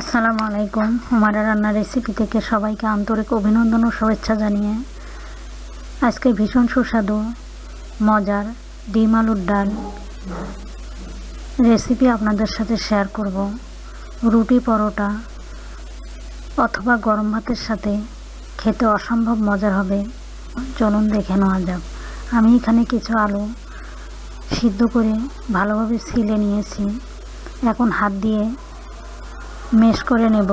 আসসালামু আলাইকুম। হুমারা রান্নার রেসিপি থেকে সবাইকে আন্তরিক অভিনন্দন ও শুভেচ্ছা জানিয়ে আজকে ভীষণ সুস্বাদু, মজার ডিম আলুর ডাল রেসিপি আপনাদের সাথে শেয়ার করব। রুটি পরোটা অথবা গরম ভাতের সাথে খেতে অসম্ভব মজার হবে। চলুন দেখে নেওয়া যাক। আমি এখানে কিছু আলু সিদ্ধ করে ভালোভাবে ছিলে নিয়েছি। এখন হাত দিয়ে মেশ করে নেব।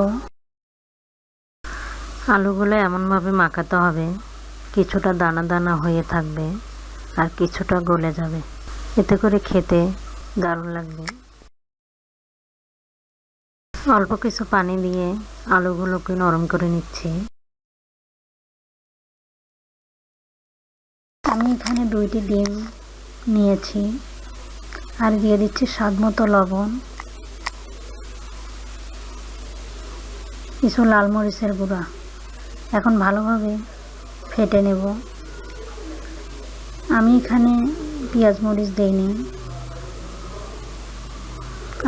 আলুগুলো এমনভাবে মাখাতে হবে কিছুটা দানা দানা হয়ে থাকবে আর কিছুটা গলে যাবে। এতে করে খেতে দারুণ লাগবে। অল্প কিছু পানি দিয়ে আলুগুলোকে নরম করে নিচ্ছি। আমি এখানে দুইটি ডিম নিয়েছি আর দিয়ে দিচ্ছি স্বাদ মতো লবণ। কিছু লাল মরিচের গুঁড়া। এখন ভালোভাবে ফেটে নেব। আমি এখানে পেঁয়াজ মরিচ দিইনি।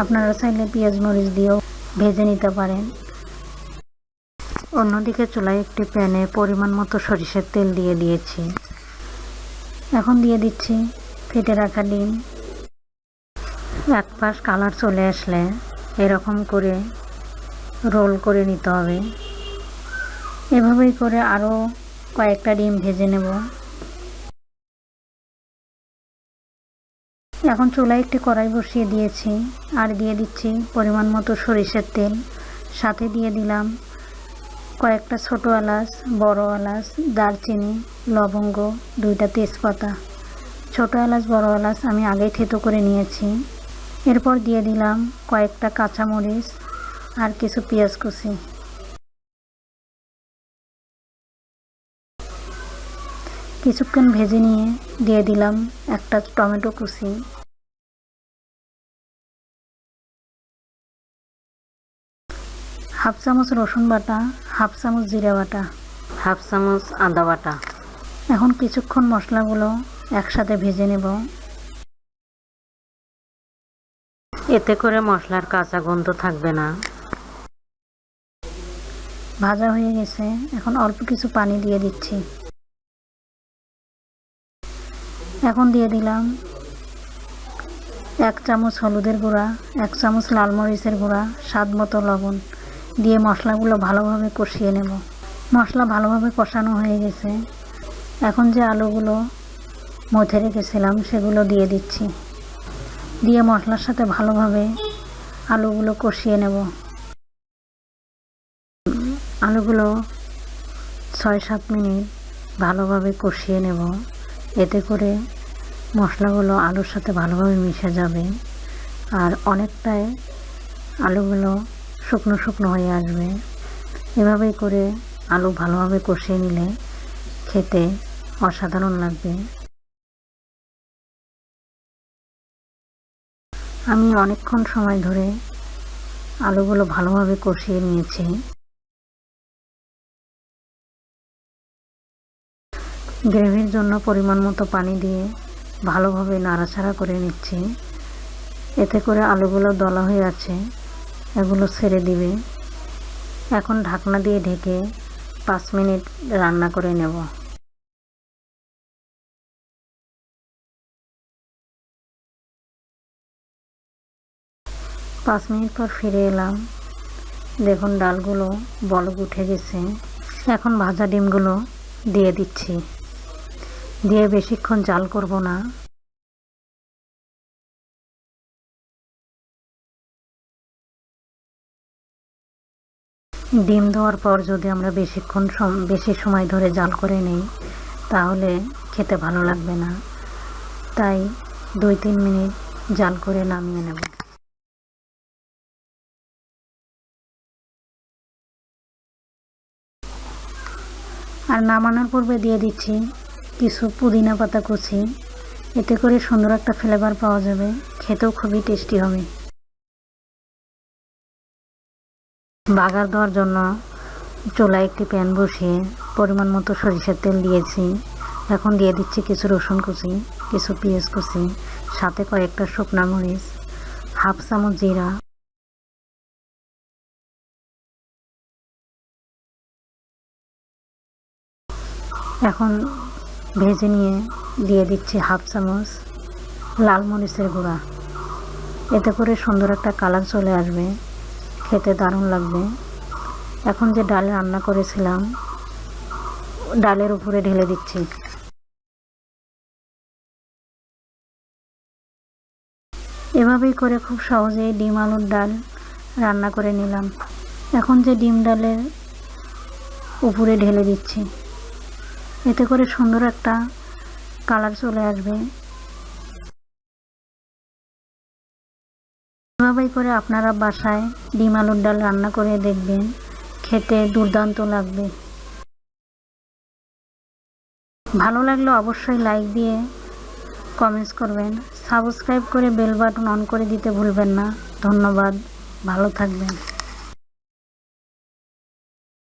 আপনারা চাইলে পেঁয়াজ মরিচ দিয়েও ভেজে নিতে পারেন। অন্যদিকে চুলায় একটি প্যানে পরিমাণ মতো সরিষার তেল দিয়ে দিয়েছি। এখন দিয়ে দিচ্ছি ফেটে রাখা ডিম। এক পাশ কালার চলে আসলে এরকম করে রোল করে নিতে হবে। এভাবেই করে আরও কয়েকটা ডিম ভেজে নেব। এখন চুলায় একটি কড়াই বসিয়ে দিয়েছি আর দিয়ে দিচ্ছি পরিমাণ মতো সরিষার তেল। সাথে দিয়ে দিলাম কয়েকটা ছোটো এলাচ, বড় এলাচ, দারচিনি, লবঙ্গ, দুইটা তেজপাতা। ছোটো এলাচ, বড় এলাচ আমি আগেই থেতো করে নিয়েছি। এরপর দিয়ে দিলাম কয়েকটা কাঁচামরিচ আর কিছু পেঁয়াজ কুচি। কিছুক্ষণ ভেজে নিয়ে দিয়ে দিলাম একটা টমেটো কুচি। হাফ চামচ রসুন বাটা হাফ চামচ জিরা বাটা। হাফ চামচ আদা বাটা। এখন কিছুক্ষণ মশলাগুলো একসাথে ভেজে নেব। এতে করে মশলার কাঁচা গন্ধ থাকবে না। ভাজা হয়ে গেছে। এখন অল্প কিছু পানি দিয়ে দিচ্ছি। এখন দিয়ে দিলাম এক চামচ হলুদের গুঁড়া, এক চামচ লাল মরিচের গুঁড়া, স্বাদ মতো লবণ দিয়ে মশলাগুলো ভালোভাবে কষিয়ে নেব। মশলা ভালোভাবে কষানো হয়ে গেছে। এখন যে আলুগুলো মধ্যে রেখেছিলাম সেগুলো দিয়ে দিচ্ছি। দিয়ে মশলার সাথে ভালোভাবে আলুগুলো কষিয়ে নেব। আলুগুলো ছয় সাত মিনিট ভালোভাবে কষিয়ে নেব। এতে করে মশলাগুলো আলুর সাথে ভালোভাবে মিশে যাবে আর অনেকটাই আলুগুলো শুকনো শুকনো হয়ে আসবে। এভাবেই করে আলু ভালোভাবে কষিয়ে নিলে খেতে অসাধারণ লাগবে। আমি অনেকক্ষণ সময় ধরে আলুগুলো ভালোভাবে কষিয়ে নিয়েছি। গ্রেভির জন্য পরিমাণ মতো পানি দিয়ে ভালোভাবে নাড়াচাড়া করে নিচ্ছি। এতে করে আলুগুলো দলা হয়ে আছে, এগুলো ছেড়ে দিবে। এখন ঢাকনা দিয়ে ঢেকে পাঁচ মিনিট রান্না করে নেব। পাঁচ মিনিট পর ফিরে এলাম। দেখুন ডালগুলো বলক উঠে গেছে। এখন ভাজা ডিমগুলো দিয়ে দিচ্ছি। দিয়ে বেশিক্ষণ জাল করব না। ডিম দেওয়ার পর যদি আমরা বেশিক্ষণ বেশি সময় ধরে জাল করে নিই, তাহলে খেতে ভালো লাগবে না। তাই দুই তিন মিনিট জাল করে নামিয়ে নেব। আর নামানোর পূর্বে দিয়ে দিচ্ছি কিছু পুদিনা পাতা কুচি। এতে করে সুন্দর একটা ফ্লেভার পাওয়া যাবে। খেতেও খুবই টেস্টি হবে। বাগার দেওয়ার জন্য চোলা একটি প্যান বসিয়ে পরিমাণ মতো সরিষার তেল দিয়েছি। এখন দিয়ে দিচ্ছি কিছু রসুন কুচি, কিছু পেঁয়াজ কুচি, সাথে কয়েকটা শুকনো মরিচ, হাফ চামচ জিরা। এখন ভেজে নিয়ে দিয়ে দিচ্ছি হাফ চামচ লাল মরিচের গুঁড়া। এতে করে সুন্দর একটা কালার চলে আসবে। খেতে দারুণ লাগবে। এখন যে ডাল রান্না করেছিলাম, ডালের উপরে ঢেলে দিচ্ছি। এভাবেই করে খুব সহজেই ডিম আলুর ডাল রান্না করে নিলাম। এখন যে ডিম ডালের উপরে ঢেলে দিচ্ছি। এতে করে সুন্দর একটা কালার চলে আসবে। এভাবেই করে আপনারা বাসায় ডিম আলুর ডাল রান্না করে দেখবেন, খেতে দুর্দান্ত লাগবে। ভালো লাগলে অবশ্যই লাইক দিয়ে কমেন্টস করবেন। সাবস্ক্রাইব করে বেল বাটন অন করে দিতে ভুলবেন না। ধন্যবাদ। ভালো থাকবেন।